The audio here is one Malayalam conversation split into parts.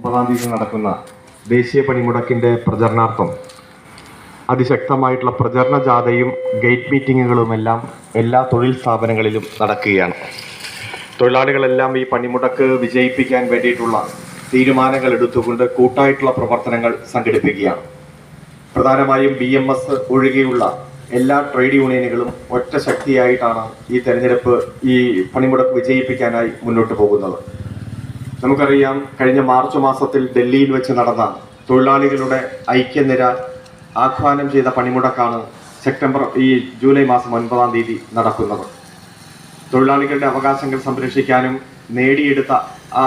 ഒമ്പതാം തീയതി നടക്കുന്ന ദേശീയ പണിമുടക്കിന്റെ പ്രചരണാർത്ഥം അതിശക്തമായിട്ടുള്ള പ്രചരണ ജാഥയും ഗേറ്റ് മീറ്റിങ്ങുകളുമെല്ലാം എല്ലാ തൊഴിൽ സ്ഥാപനങ്ങളിലും നടക്കുകയാണ്. തൊഴിലാളികളെല്ലാം ഈ പണിമുടക്ക് വിജയിപ്പിക്കാൻ വേണ്ടിയിട്ടുള്ള തീരുമാനങ്ങൾ എടുത്തുകൊണ്ട് കൂട്ടായിട്ടുള്ള പ്രവർത്തനങ്ങൾ സംഘടിപ്പിക്കുകയാണ്. പ്രധാനമായും ബി എം എസ് ഒഴികെയുള്ള എല്ലാ ട്രേഡ് യൂണിയനുകളും ഒറ്റ ശക്തിയായിട്ടാണ് ഈ തെരഞ്ഞെടുപ്പ് ഈ പണിമുടക്ക് വിജയിപ്പിക്കാനായി മുന്നോട്ട് പോകുന്നത്. നമുക്കറിയാം കഴിഞ്ഞ മാർച്ച് മാസത്തിൽ ഡൽഹിയിൽ വെച്ച് നടന്ന തൊഴിലാളികളുടെ ഐക്യനിര ആഹ്വാനം ചെയ്ത പണിമുടക്കാണ് സെപ്റ്റംബർ ഈ ജൂലൈ മാസം ഒൻപതാം തീയതി നടക്കുന്നത്. തൊഴിലാളികളുടെ അവകാശങ്ങൾ സംരക്ഷിക്കാനും നേടിയെടുത്ത ആ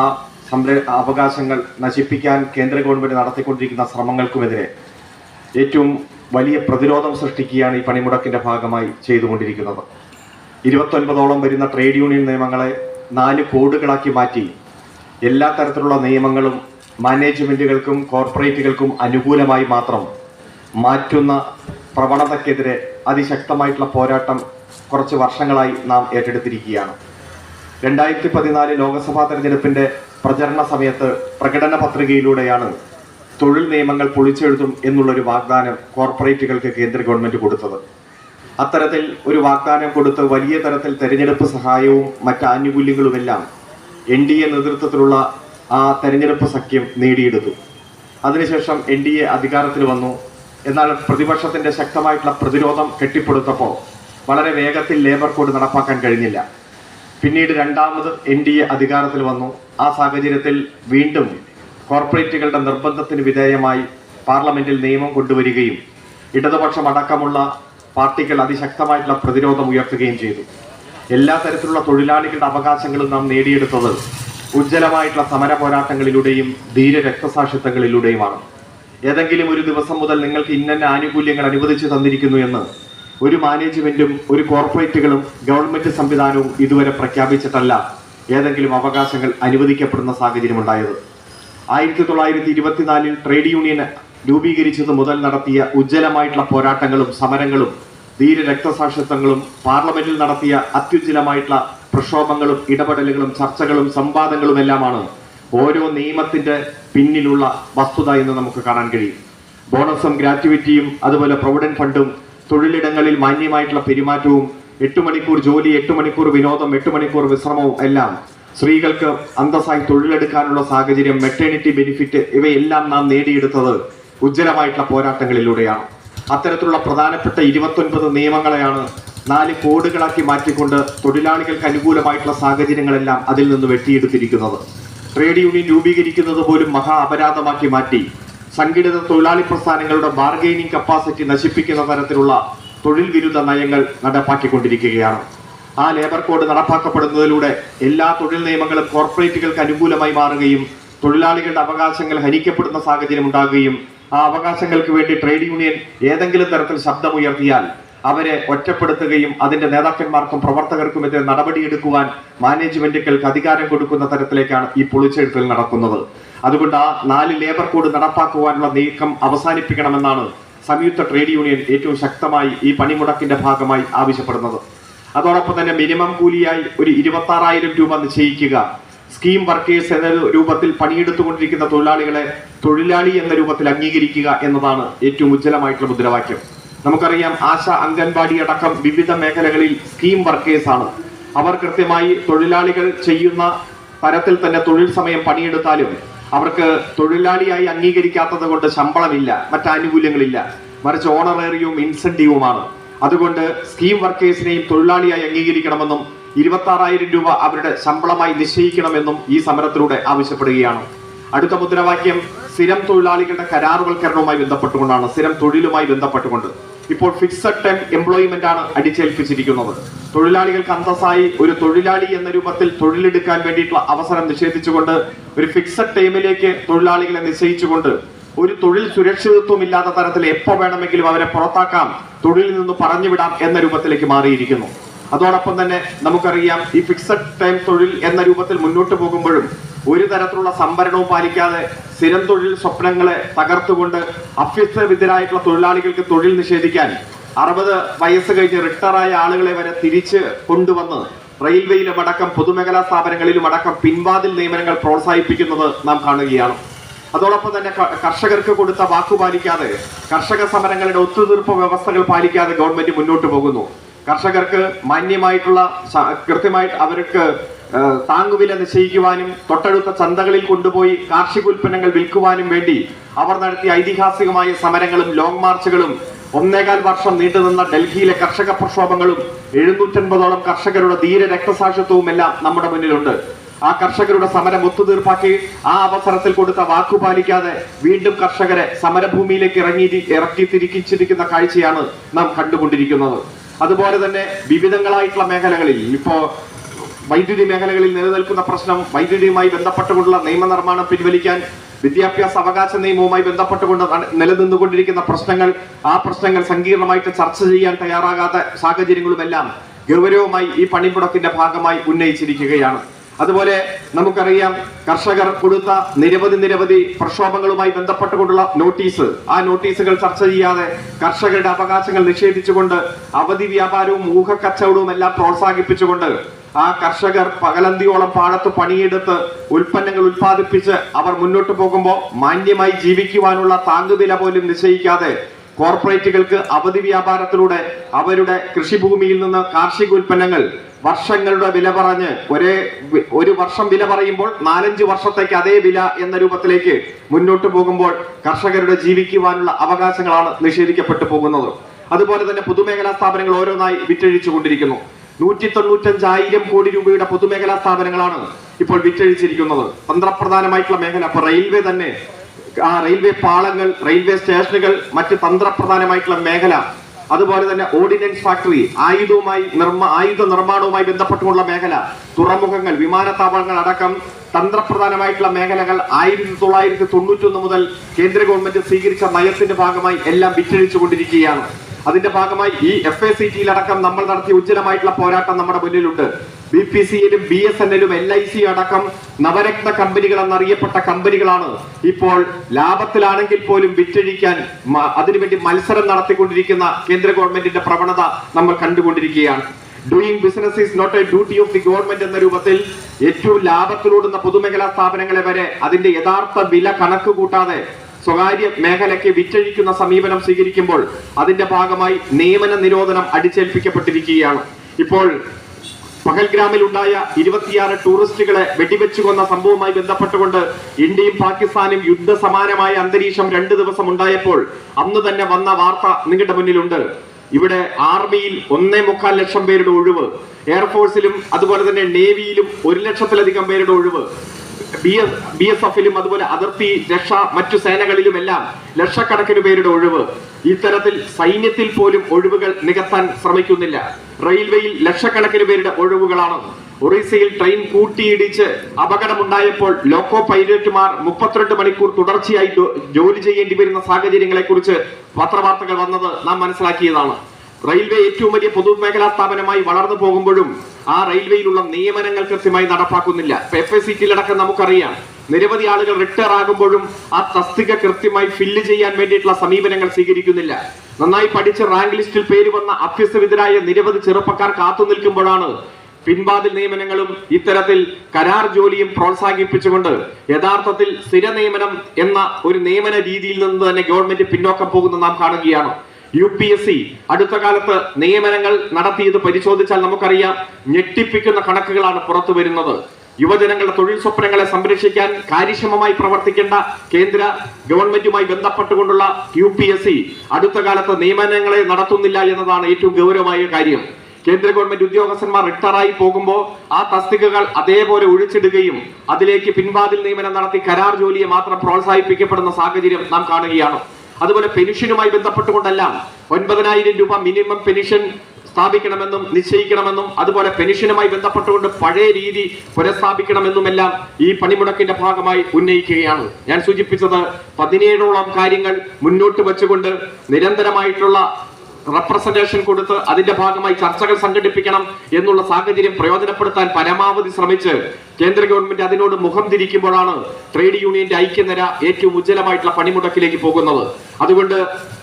സംര അവകാശങ്ങൾ നശിപ്പിക്കാൻ കേന്ദ്ര ഗവൺമെന്റ് നടത്തിക്കൊണ്ടിരിക്കുന്ന ശ്രമങ്ങൾക്കുമെതിരെ ഏറ്റവും വലിയ പ്രതിരോധം സൃഷ്ടിക്കുകയാണ് ഈ പണിമുടക്കിന്റെ ഭാഗമായി ചെയ്തുകൊണ്ടിരിക്കുന്നത്. ഇരുപത്തൊൻപതോളം വരുന്ന ട്രേഡ് യൂണിയൻ നിയമങ്ങളെ നാല് കോഡുകളാക്കി മാറ്റി എല്ലാ തരത്തിലുള്ള നിയമങ്ങളും മാനേജ്മെന്റുകൾക്കും കോർപ്പറേറ്റുകൾക്കും അനുകൂലമായി മാത്രം മാറ്റുന്ന പ്രവണതയ്ക്കെതിരെ അതിശക്തമായിട്ടുള്ള പോരാട്ടം കുറച്ച് വർഷങ്ങളായി നാം ഏറ്റെടുത്തിരിക്കുകയാണ്. രണ്ടായിരത്തി പതിനാല് ലോക്സഭാ തെരഞ്ഞെടുപ്പിന്റെ പ്രചരണ സമയത്ത് പ്രകടന പത്രികയിലൂടെയാണ് തൊഴിൽ നിയമങ്ങൾ പൊളിച്ചെഴുതും എന്നുള്ളൊരു വാഗ്ദാനം കോർപ്പറേറ്റുകൾക്ക് കേന്ദ്ര ഗവൺമെന്റ് കൊടുത്തത്. അത്തരത്തിൽ ഒരു വാഗ്ദാനം കൊടുത്ത് വലിയ തരത്തിൽ തെരഞ്ഞെടുപ്പ് സഹായവും മറ്റ് ആനുകൂല്യങ്ങളുമെല്ലാം എൻ ഡി എ നേതൃത്വത്തിലുള്ള ആ തെരഞ്ഞെടുപ്പ് സഖ്യം നേടിയെടുത്തു. അതിനുശേഷം എൻ ഡി എ അധികാരത്തിൽ വന്നു. എന്നാൽ പ്രതിപക്ഷത്തിന്റെ ശക്തമായിട്ടുള്ള പ്രതിരോധം കെട്ടിപ്പടുത്തപ്പോൾ വളരെ വേഗത്തിൽ ലേബർ കോഡ് നടപ്പാക്കാൻ കഴിഞ്ഞില്ല. പിന്നീട് രണ്ടാമത് എൻ ഡി എ അധികാരത്തിൽ വന്നു. ആ സാഹചര്യത്തിൽ വീണ്ടും കോർപ്പറേറ്റുകളുടെ നിർബന്ധത്തിന് വിധേയമായി പാർലമെന്റിൽ നിയമം കൊണ്ടുവരികയും ഇടതുപക്ഷം അടക്കമുള്ള പാർട്ടികൾ അതിശക്തമായിട്ടുള്ള പ്രതിരോധം ഉയർത്തുകയും ചെയ്തു. എല്ലാ തരത്തിലുള്ള തൊഴിലാളികളുടെ അവകാശങ്ങളും നാം നേടിയെടുത്തത് ഉജ്ജ്വലമായിട്ടുള്ള സമര പോരാട്ടങ്ങളിലൂടെയും ധീര രക്തസാക്ഷിത്വങ്ങളിലൂടെയുമാണ്. ഏതെങ്കിലും ഒരു ദിവസം മുതൽ നിങ്ങൾക്ക് ഇന്ന ആനുകൂല്യങ്ങൾ അനുവദിച്ചു തന്നിരിക്കുന്നു എന്ന് ഒരു മാനേജ്മെന്റും ഒരു കോർപ്പറേറ്റുകളും ഗവൺമെന്റ് സംവിധാനവും ഇതുവരെ പ്രഖ്യാപിച്ചിട്ടല്ല ഏതെങ്കിലും അവകാശങ്ങൾ അനുവദിക്കപ്പെടുന്ന സാഹചര്യം ഉണ്ടായത് ആയിരത്തി തൊള്ളായിരത്തി ഇരുപത്തിനാലിൽ ട്രേഡ് യൂണിയൻ രൂപീകരിച്ചത് മുതൽ നടത്തിയ ഉജ്ജ്വലമായിട്ടുള്ള പോരാട്ടങ്ങളും സമരങ്ങളും ധീര രക്തസാക്ഷിത്വങ്ങളും പാർലമെന്റിൽ നടത്തിയ അത്യുജ്ജലമായിട്ടുള്ള പ്രക്ഷോഭങ്ങളും ഇടപെടലുകളും ചർച്ചകളും സംവാദങ്ങളും എല്ലാമാണ് ഓരോ നിയമത്തിന്റെ പിന്നിലുള്ള വസ്തുത എന്ന് നമുക്ക് കാണാൻ കഴിയും. ബോണസും ഗ്രാറ്റുവിറ്റിയും അതുപോലെ പ്രൊവിഡന്റ് ഫണ്ടും തൊഴിലിടങ്ങളിൽ മാന്യമായിട്ടുള്ള പെരുമാറ്റവും എട്ട് മണിക്കൂർ ജോലി എട്ട് മണിക്കൂർ വിനോദം എട്ട് മണിക്കൂർ വിശ്രമവും എല്ലാം സ്ത്രീകൾക്ക് അന്തസ്സായി തൊഴിലെടുക്കാനുള്ള സാഹചര്യം മെറ്റേണിറ്റി ബെനിഫിറ്റ് ഇവയെല്ലാം നാം നേടിയെടുത്തത് ഉജ്ജ്വലമായിട്ടുള്ള പോരാട്ടങ്ങളിലൂടെയാണ്. അത്തരത്തിലുള്ള പ്രധാനപ്പെട്ട ഇരുപത്തൊൻപത് നിയമങ്ങളെയാണ് നാല് കോഡുകളാക്കി മാറ്റിക്കൊണ്ട് തൊഴിലാളികൾക്ക് അനുകൂലമായിട്ടുള്ള സാഹചര്യങ്ങളെല്ലാം അതിൽ നിന്ന് വെട്ടിയെടുത്തിരിക്കുന്നത്. ട്രേഡ് യൂണിയൻ രൂപീകരിക്കുന്നത് പോലും മഹാ അപരാധമാക്കി മാറ്റി. സംഘടിത തൊഴിലാളി പ്രസ്ഥാനങ്ങളുടെ ബാർഗെയിനിങ് കപ്പാസിറ്റി നശിപ്പിക്കുന്ന തരത്തിലുള്ള തൊഴിൽ വിരുദ്ധ നയങ്ങൾ നടപ്പാക്കിക്കൊണ്ടിരിക്കുകയാണ്. ആ ലേബർ കോഡ് നടപ്പാക്കപ്പെടുന്നതിലൂടെ എല്ലാ തൊഴിൽ നിയമങ്ങളും കോർപ്പറേറ്റുകൾക്ക് അനുകൂലമായി മാറുകയും തൊഴിലാളികളുടെ അവകാശങ്ങൾ ഹനിക്കപ്പെടുന്ന സാഹചര്യം ഉണ്ടാകുകയും ആ അവകാശങ്ങൾക്ക് വേണ്ടി ട്രേഡ് യൂണിയൻ ഏതെങ്കിലും തരത്തിൽ ശബ്ദമുയർത്തിയാൽ അവരെ ഒറ്റപ്പെടുത്തുകയും അതിന്റെ നേതാക്കന്മാർക്കും പ്രവർത്തകർക്കുമെതിരെ നടപടിയെടുക്കുവാൻ മാനേജ്മെന്റുകൾക്ക് അധികാരം കൊടുക്കുന്ന തരത്തിലേക്കാണ് ഈ പൊളിച്ചെഴുത്തൽ നടക്കുന്നത്. അതുകൊണ്ട് ആ നാല് ലേബർ കോഡ് നടപ്പാക്കുവാനുള്ള നീക്കം അവസാനിപ്പിക്കണമെന്നാണ് സംയുക്ത ട്രേഡ് യൂണിയൻ ഏറ്റവും ശക്തമായി ഈ പണിമുടക്കിന്റെ ഭാഗമായി ആവശ്യപ്പെടുന്നത്. അതോടൊപ്പം തന്നെ മിനിമം കൂലിയായി ഒരു ഇരുപത്തി രൂപ നിശ്ചയിക്കുക. സ്കീം വർക്കേഴ്സ് എന്ന രൂപത്തിൽ പണിയെടുത്തുകൊണ്ടിരിക്കുന്ന തൊഴിലാളികളെ തൊഴിലാളി എന്ന രൂപത്തിൽ അംഗീകരിക്കുക എന്നതാണ് ഏറ്റവും ഉജ്ജ്വലമായിട്ടുള്ള മുദ്രാവാക്യം. നമുക്കറിയാം ആശ അംഗൻവാടി അടക്കം വിവിധ മേഖലകളിൽ സ്കീം വർക്കേഴ്സ് ആണ്. അവർ കൃത്യമായി തൊഴിലാളികൾ ചെയ്യുന്ന തരത്തിൽ തന്നെ തൊഴിൽ സമയം പണിയെടുത്താലും അവർക്ക് തൊഴിലാളിയായി അംഗീകരിക്കാത്തത് കൊണ്ട് ശമ്പളമില്ല മറ്റാനുകൂല്യങ്ങളില്ല. മറിച്ച് ഓണറേറിയവും ഇൻസെന്റീവുമാണ് അതുകൊണ്ട് സ്കീം വർക്കേഴ്സിനെയും തൊഴിലാളിയായി അംഗീകരിക്കണമെന്നും ഇരുപത്തി ആറായിരം രൂപ അവരുടെ ശമ്പളമായി നിശ്ചയിക്കണമെന്നും ഈ സമരത്തിലൂടെ ആവശ്യപ്പെടുകയാണ്. അടുത്ത മുദ്രാവാക്യം സ്ഥിരം തൊഴിലാളികളുടെ കരാറുവൽക്കരണവുമായി ബന്ധപ്പെട്ടുകൊണ്ടാണ് സ്ഥിരം തൊഴിലുമായി ബന്ധപ്പെട്ടുകൊണ്ട്. ഇപ്പോൾ ഫിക്സഡ് ടൈം എംപ്ലോയ്മെന്റ് ആണ് അടിച്ചേൽപ്പിച്ചിരിക്കുന്നത്. തൊഴിലാളികൾക്ക് അന്തസ്സായി ഒരു തൊഴിലാളി എന്ന രൂപത്തിൽ തൊഴിലെടുക്കാൻ വേണ്ടിയിട്ടുള്ള അവസരം നിഷേധിച്ചുകൊണ്ട് ഒരു ഫിക്സഡ് ടൈമിലേക്ക് തൊഴിലാളികളെ നിശ്ചയിച്ചുകൊണ്ട് ഒരു തൊഴിൽ സുരക്ഷിതത്വം ഇല്ലാത്ത തരത്തിൽ എപ്പോ വേണമെങ്കിലും അവരെ പുറത്താക്കാം തൊഴിലിൽ നിന്ന് പറഞ്ഞുവിടാം എന്ന രൂപത്തിലേക്ക് മാറിയിരിക്കുന്നു. അതോടൊപ്പം തന്നെ നമുക്കറിയാം ഈ ഫിക്സഡ് ടൈം തൊഴിൽ എന്ന രൂപത്തിൽ മുന്നോട്ട് പോകുമ്പോഴും ഒരു തരത്തിലുള്ള സംവരണവും പാലിക്കാതെ സ്ഥിരം തൊഴിൽ സ്വപ്നങ്ങളെ തകർത്തുകൊണ്ട് അഭ്യസ്തവിദ്യരായിട്ടുള്ള തൊഴിലാളികൾക്ക് തൊഴിൽ നിഷേധിക്കാൻ അറുപത് വയസ്സ് കഴിഞ്ഞ് റിട്ടയറായ ആളുകളെ വരെ തിരിച്ച് കൊണ്ടുവന്ന് റെയിൽവേയിലും അടക്കം പൊതുമേഖലാ സ്ഥാപനങ്ങളിലും അടക്കം പിൻവാതിൽ നിയമനങ്ങൾ പ്രോത്സാഹിപ്പിക്കുന്നത് നാം കാണുകയാണ്. അതോടൊപ്പം തന്നെ കർഷകർക്ക് കൊടുത്ത വാക്കു പാലിക്കാതെ കർഷക സമരങ്ങളുടെ ഒത്തുതീർപ്പ് വ്യവസ്ഥകൾ പാലിക്കാതെ ഗവൺമെന്റ് മുന്നോട്ട് പോകുന്നു. കർഷകർക്ക് മാന്യമായിട്ടുള്ള കൃത്യമായിട്ട് അവർക്ക് താങ്ങുവില നിശ്ചയിക്കുവാനും തൊട്ടടുത്ത ചന്തകളിൽ കൊണ്ടുപോയി കാർഷിക ഉൽപ്പന്നങ്ങൾ വിൽക്കുവാനും വേണ്ടി അവർ നടത്തിയ ഐതിഹാസികമായ സമരങ്ങളും ലോങ് മാർച്ചുകളും ഒന്നേകാൽ വർഷം നീണ്ടുനിന്ന ഡൽഹിയിലെ കർഷക പ്രക്ഷോഭങ്ങളും എഴുന്നൂറ്റൻപതോളം കർഷകരുടെ ധീര രക്തസാക്ഷിത്വവും എല്ലാം നമ്മുടെ മുന്നിലുണ്ട്. ആ കർഷകരുടെ സമരം ഒത്തുതീർപ്പാക്കി ആ അവസരത്തിൽ കൊടുത്ത വാക്കു പാലിക്കാതെ വീണ്ടും കർഷകരെ സമരഭൂമിയിലേക്ക് ഇറങ്ങി ഇറക്കി തിരിച്ചിരിക്കുന്ന കാഴ്ചയാണ് നാം കണ്ടുകൊണ്ടിരിക്കുന്നത്. അതുപോലെ തന്നെ വിവിധങ്ങളായിട്ടുള്ള മേഖലകളിൽ ഇപ്പോ വൈദ്യുതി മേഖലകളിൽ നിലനിൽക്കുന്ന പ്രശ്നം വൈദ്യുതിയുമായി ബന്ധപ്പെട്ടുകൊണ്ടുള്ള നിയമനിർമ്മാണം പിൻവലിക്കാൻ വിദ്യാഭ്യാസ അവകാശ നിയമവുമായി ബന്ധപ്പെട്ടുകൊണ്ട് നിലനിന്നുകൊണ്ടിരിക്കുന്ന പ്രശ്നങ്ങൾ ആ പ്രശ്നങ്ങൾ സങ്കീർണമായിട്ട് ചർച്ച ചെയ്യാൻ തയ്യാറാകാത്ത സാഹചര്യങ്ങളുമെല്ലാം ഗൗരവമായി ഈ പണിമുടക്കിന്റെ ഭാഗമായി ഉന്നയിച്ചിരിക്കുകയാണ്. അതുപോലെ നമുക്കറിയാം കർഷകർ കൊടുത്ത നിരവധി നിരവധി പ്രക്ഷോഭങ്ങളുമായി ബന്ധപ്പെട്ടുകൊണ്ടുള്ള നോട്ടീസ്. ആ നോട്ടീസുകൾ ചർച്ച ചെയ്യാതെ കർഷകരുടെ അവകാശങ്ങൾ നിഷേധിച്ചുകൊണ്ട് അവധി വ്യാപാരവും ഊഹക്കച്ചവടവും എല്ലാം പ്രോത്സാഹിപ്പിച്ചുകൊണ്ട് ആ കർഷകർ പകലന്തിയോളം പാടത്ത് പണിയെടുത്ത് ഉൽപ്പന്നങ്ങൾ ഉൽപ്പാദിപ്പിച്ച് അവർ മുന്നോട്ട് പോകുമ്പോൾ മാന്യമായി ജീവിക്കുവാനുള്ള താങ്ങുവില പോലും നിശ്ചയിക്കാതെ കോർപ്പറേറ്റുകൾക്ക് അവധി വ്യാപാരത്തിലൂടെ അവരുടെ കൃഷിഭൂമിയിൽ നിന്ന് കാർഷിക ഉൽപ്പന്നങ്ങൾ വർഷങ്ങളുടെ വില പറഞ്ഞ് ഒരേ ഒരു വർഷം വില പറയുമ്പോൾ നാലഞ്ച് വർഷത്തേക്ക് അതേ വില എന്ന രൂപത്തിലേക്ക് മുന്നോട്ട് പോകുമ്പോൾ കർഷകരുടെ ജീവിക്കുവാനുള്ള അവകാശങ്ങളാണ് നിഷേധിക്കപ്പെട്ടു പോകുന്നത്. അതുപോലെ തന്നെ പൊതുമേഖലാ സ്ഥാപനങ്ങൾ ഓരോന്നായി വിറ്റഴിച്ചു കൊണ്ടിരിക്കുന്നു നൂറ്റി തൊണ്ണൂറ്റഞ്ചായിരം കോടി രൂപയുടെ പൊതുമേഖലാ സ്ഥാപനങ്ങളാണ് ഇപ്പോൾ വിറ്റഴിച്ചിരിക്കുന്നത്. തന്ത്രപ്രധാനമായിട്ടുള്ള മേഖല അപ്പൊ റെയിൽവേ തന്നെ ആ റെയിൽവേ പാളങ്ങൾ റെയിൽവേ സ്റ്റേഷനുകൾ മറ്റ് തന്ത്രപ്രധാനമായിട്ടുള്ള മേഖല. അതുപോലെ തന്നെ ഓർഡിനൻസ് ഫാക്ടറി ആയുധവുമായി നിർമ്മ ആയുധ നിർമ്മാണവുമായി ബന്ധപ്പെട്ടുള്ള മേഖല തുറമുഖങ്ങൾ വിമാനത്താവളങ്ങൾ അടക്കം തന്ത്രപ്രധാനമായിട്ടുള്ള മേഖലകൾ ആയിരത്തി തൊള്ളായിരത്തി തൊണ്ണൂറ്റൊന്ന് മുതൽ കേന്ദ്ര ഗവൺമെന്റ് സ്വീകരിച്ച നയത്തിന്റെ ഭാഗമായി എല്ലാം വിറ്റഴിച്ചു കൊണ്ടിരിക്കുകയാണ് അതിന്റെ ഭാഗമായി ഈ എഫ് എ സി ടിയിലടക്കം നമ്മൾ നടത്തിയ ഉജ്ജ്വലമായിട്ടുള്ള പോരാട്ടം നമ്മുടെ മുന്നിലുണ്ട്. B P സിയിലും B S N L I C അടക്കം നവരത്ന കമ്പനികൾ എന്നറിയപ്പെട്ട കമ്പനികളാണ്. ഇപ്പോൾ ലാഭത്തിലാണെങ്കിൽ പോലും വിറ്റഴിക്കാൻ അതിനുവേണ്ടി മത്സരം നടത്തിക്കൊണ്ടിരിക്കുന്ന കേന്ദ്ര ഗവൺമെന്റിന്റെ പ്രവണത നമ്മൾ കണ്ടുകൊണ്ടിരിക്കുകയാണ്. Doing business is not a duty of the government എന്ന രൂപത്തിൽ ഏറ്റവും ലാഭത്തിലൂടുന്ന പൊതുമേഖലാ സ്ഥാപനങ്ങളെ വരെ അതിന്റെ യഥാർത്ഥ വില കണക്ക് കൂട്ടാതെ സ്വകാര്യ മേഖലയ്ക്ക് വിറ്റഴിക്കുന്ന സമീപനം സ്വീകരിക്കുമ്പോൾ അതിന്റെ ഭാഗമായി നിയമന നിരോധനം അടിച്ചേൽപ്പിക്കപ്പെട്ടിരിക്കുകയാണ്. ഇപ്പോൾ പഹൽഗ്രാമിൽ ഉണ്ടായ ഇരുപത്തിയാറ് ടൂറിസ്റ്റുകളെ വെടിവെച്ചു കൊന്ന സംഭവവുമായി ബന്ധപ്പെട്ടുകൊണ്ട് ഇന്ത്യയും പാകിസ്ഥാനും യുദ്ധസമാനമായ അന്തരീക്ഷം രണ്ടു ദിവസം ഉണ്ടായപ്പോൾ അന്ന് തന്നെ വന്ന വാർത്ത നിങ്ങളുടെ മുന്നിലുണ്ട്. ഇവിടെ ആർമിയിൽ ഒന്നേ മുക്കാൽ ലക്ഷം പേരുടെ ഒഴിവ് എയർഫോഴ്സിലും അതുപോലെ തന്നെ നേവിയിലും ഒരു ലക്ഷത്തിലധികം പേരുടെ ഒഴിവ്. ബി എസ് ബി എസ് എഫിലും അതുപോലെ അതിർത്തി രക്ഷ മറ്റു സേനകളിലുമെല്ലാം ലക്ഷക്കണക്കിന് പേരുടെ ഒഴിവ്. ഇത്തരത്തിൽ സൈന്യത്തിൽ പോലും ഒഴിവുകൾ നികത്താൻ ശ്രമിക്കുന്നില്ല. റെയിൽവേയിൽ ലക്ഷക്കണക്കിന് പേരുടെ ഒഴിവുകളാണ്. ഒറീസയിൽ ട്രെയിൻ കൂട്ടിയിടിച്ച് അപകടമുണ്ടായപ്പോൾ ലോക്കോ പൈലറ്റുമാർ മുപ്പത്തിരണ്ട് മണിക്കൂർ തുടർച്ചയായി ജോലി ചെയ്യേണ്ടി വരുന്ന സാഹചര്യങ്ങളെ കുറിച്ച് പത്രവാർത്തകൾ വന്നത് നാം മനസ്സിലാക്കിയതാണ്. റെയിൽവേ ഏറ്റവും വലിയ പൊതുമേഖലാ സ്ഥാപനമായി വളർന്നു പോകുമ്പോഴും ആ റെയിൽവേയിലുള്ള നിയമനങ്ങൾ കൃത്യമായി നടപ്പാക്കുന്നില്ല. എഫ് എസ് സിറ്റിയിലടക്കം നമുക്കറിയാം. നിരവധി ആളുകൾ റിട്ടയർ ആകുമ്പോഴും ആ തസ്തിക കൃത്യമായി ഫില്ല് ചെയ്യാൻ വേണ്ടിയിട്ടുള്ള സമീപനങ്ങൾ സ്വീകരിക്കുന്നില്ല. നന്നായി പഠിച്ച് റാങ്ക് ലിസ്റ്റിൽ പേര് വന്ന അഭ്യസവിതരായ നിരവധി ചെറുപ്പക്കാർ കാത്തു നിൽക്കുമ്പോഴാണ് പിൻവാതിൽ നിയമനങ്ങളും ഇത്തരത്തിൽ കരാർ ജോലിയും പ്രോത്സാഹിപ്പിച്ചുകൊണ്ട് യഥാർത്ഥത്തിൽ സ്ഥിര നിയമനം എന്ന ഒരു നിയമന രീതിയിൽ നിന്ന് തന്നെ ഗവൺമെന്റ് പിന്നോക്കം പോകുന്ന നാം കാണുകയാണ്. യു പി എസ് സി അടുത്ത കാലത്ത് നിയമനങ്ങൾ നടത്തിയത് പരിശോധിച്ചാൽ നമുക്കറിയാം ഞെട്ടിപ്പിക്കുന്ന കണക്കുകളാണ് പുറത്തു വരുന്നത്. യുവജനങ്ങളുടെ തൊഴിൽ സ്വപ്നങ്ങളെ സംരക്ഷിക്കാൻ കാര്യക്ഷമമായി പ്രവർത്തിക്കേണ്ട കേന്ദ്ര ഗവൺമെന്റുമായി ബന്ധപ്പെട്ടുകൊണ്ടുള്ള യു പി എസ് സി അടുത്ത കാലത്ത് നിയമനങ്ങളെ നടത്തുന്നില്ല എന്നതാണ് ഏറ്റവും ഗൗരവമായ കാര്യം. കേന്ദ്ര ഗവൺമെന്റ് ഉദ്യോഗസ്ഥന്മാർ റിട്ടയറായി പോകുമ്പോൾ ആ തസ്തികകൾ അതേപോലെ ഒഴിച്ചിടുകയും അതിലേക്ക് പിൻവാതിൽ നിയമനം നടത്തി കരാർ ജോലിയെ മാത്രം പ്രോത്സാഹിപ്പിക്കപ്പെടുന്ന സാഹചര്യം നാം കാണുകയാണ്. അതുപോലെ പെൻഷനുമായി ബന്ധപ്പെട്ടുകൊണ്ടല്ല ഒൻപതിനായിരം രൂപ മിനിമം പെൻഷൻ സ്ഥാപിക്കണമെന്നും നിശ്ചയിക്കണമെന്നും അതുപോലെ പെൻഷനുമായി ബന്ധപ്പെട്ടുകൊണ്ട് പഴയ രീതി പുനഃസ്ഥാപിക്കണമെന്നുമെല്ലാം ഈ പണിമുടക്കിന്റെ ഭാഗമായി ഉന്നയിക്കുകയാണ്. ഞാൻ സൂചിപ്പിച്ചത് പതിനേഴോളം കാര്യങ്ങൾ മുന്നോട്ട് വെച്ചുകൊണ്ട് നിരന്തരമായിട്ടുള്ള റെപ്രസെന്റേഷൻ കൊടുത്ത് അതിന്റെ ഭാഗമായി ചർച്ചകൾ സംഘടിപ്പിക്കണം എന്നുള്ള സാഹചര്യം പ്രയോജനപ്പെടുത്താൻ പരമാവധി ശ്രമിച്ച് കേന്ദ്ര ഗവൺമെന്റ് അതിനോട് മുഖം തിരിക്കുമ്പോഴാണ് ട്രേഡ് യൂണിയന്റെ ഐക്യനിര ഏറ്റവും ഉജ്ജ്വലമായിട്ടുള്ള പണിമുടക്കിലേക്ക് പോകുന്നത്. അതുകൊണ്ട്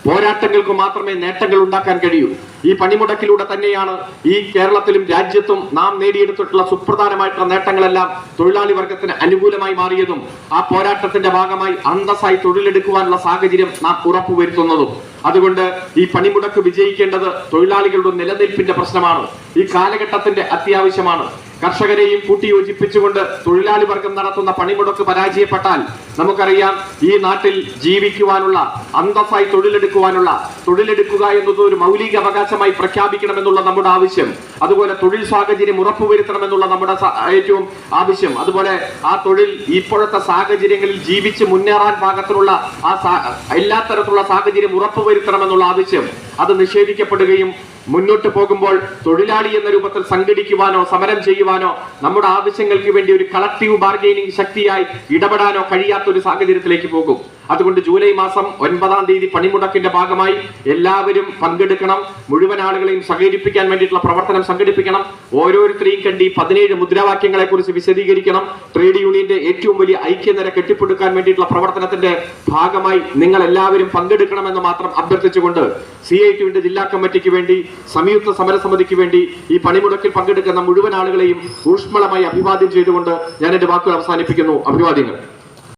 പോരാട്ടങ്ങൾക്ക് മാത്രമേ നേട്ടങ്ങൾ ഉണ്ടാക്കാൻ കഴിയൂ. ഈ പണിമുടക്കിലൂടെ തന്നെയാണ് ഈ കേരളത്തിലും രാജ്യത്തും നാം നേടിയെടുത്തിട്ടുള്ള സുപ്രധാനമായിട്ടുള്ള നേട്ടങ്ങളെല്ലാം തൊഴിലാളി വർഗത്തിന് അനുകൂലമായി മാറിയതും ആ പോരാട്ടത്തിന്റെ ഭാഗമായി അന്തസ്സായി തൊഴിലെടുക്കുവാനുള്ള സാഹചര്യം നാം ഉറപ്പുവരുത്തുന്നതും. അതുകൊണ്ട് ഈ പണിമുടക്ക് വിജയിക്കേണ്ടത് തൊഴിലാളികളുടെ നിലനിൽപ്പിന്റെ പ്രശ്നമാണ്. ഈ കാലഘട്ടത്തിന്റെ അത്യാവശ്യമാണ്. കർഷകരെയും കൂട്ടിയോജിപ്പിച്ചുകൊണ്ട് തൊഴിലാളി വർഗം നടത്തുന്ന പണിമുടക്ക് പരാജയപ്പെട്ടാൽ നമുക്കറിയാം ഈ നാട്ടിൽ ജീവിക്കുവാനുള്ള അന്തസ്സായി തൊഴിലെടുക്കുവാനുള്ള തൊഴിലെടുക്കുക എന്നത് ഒരു മൗലിക അവകാശമായി പ്രഖ്യാപിക്കണമെന്നുള്ള നമ്മുടെ ആവശ്യം. അതുപോലെ തൊഴിൽ സാഹചര്യം ഉറപ്പുവരുത്തണമെന്നുള്ള നമ്മുടെ ഏറ്റവും ആവശ്യം. അതുപോലെ ആ തൊഴിൽ ഇപ്പോഴത്തെ സാഹചര്യങ്ങളിൽ ജീവിച്ച് മുന്നേറാൻ പാകത്തിലുള്ള ആ എല്ലാ തരത്തിലുള്ള സാഹചര്യം ഉറപ്പുവരുത്തണമെന്നുള്ള ആവശ്യം. അത് നിഷേധിക്കപ്പെടുകയും മുന്നോട്ട് പോകുമ്പോൾ തൊഴിലാളി എന്ന രൂപത്തിൽ സംഘടിക്കുവാനോ സമരം ചെയ്യുവാനോ നമ്മുടെ ആവശ്യങ്ങൾക്ക് വേണ്ടി ഒരു കളക്റ്റീവ് ബാർഗൈനിങ് ശക്തിയായി ഇടപെടാനോ കഴിയാത്ത ഒരു സാഹചര്യത്തിലേക്ക് പോകും. അതുകൊണ്ട് ജൂലൈ മാസം ഒൻപതാം തീയതി പണിമുടക്കിന്റെ ഭാഗമായി എല്ലാവരും പങ്കെടുക്കണം മുഴുവൻ ആളുകളെയും സഹകരിപ്പിക്കാൻ വേണ്ടിയിട്ടുള്ള പ്രവർത്തനം സംഘടിപ്പിക്കണം ഓരോരുത്തരെയും കണ്ടി പതിനേഴ് മുദ്രാവാക്യങ്ങളെ കുറിച്ച് വിശദീകരിക്കണം ട്രേഡ് യൂണിയന്റെ ഏറ്റവും വലിയ ഐക്യനിര കെട്ടിപ്പടുക്കാൻ വേണ്ടിയിട്ടുള്ള പ്രവർത്തനത്തിന്റെ ഭാഗമായി നിങ്ങൾ എല്ലാവരും പങ്കെടുക്കണമെന്ന് മാത്രം അഭ്യർത്ഥിച്ചുകൊണ്ട് സി ഐ ടിയുടെ ജില്ലാ കമ്മിറ്റിക്ക് വേണ്ടി സംയുക്ത സമരസമിതിക്ക് വേണ്ടി ഈ പണിമുടക്കിൽ പങ്കെടുക്കുന്ന മുഴുവൻ ആളുകളെയും ഊഷ്മളമായി അഭിവാദ്യം ചെയ്തുകൊണ്ട് ഞാൻ എന്റെ വാക്കുകൾ അവസാനിപ്പിക്കുന്നു. അഭിവാദ്യങ്ങൾ.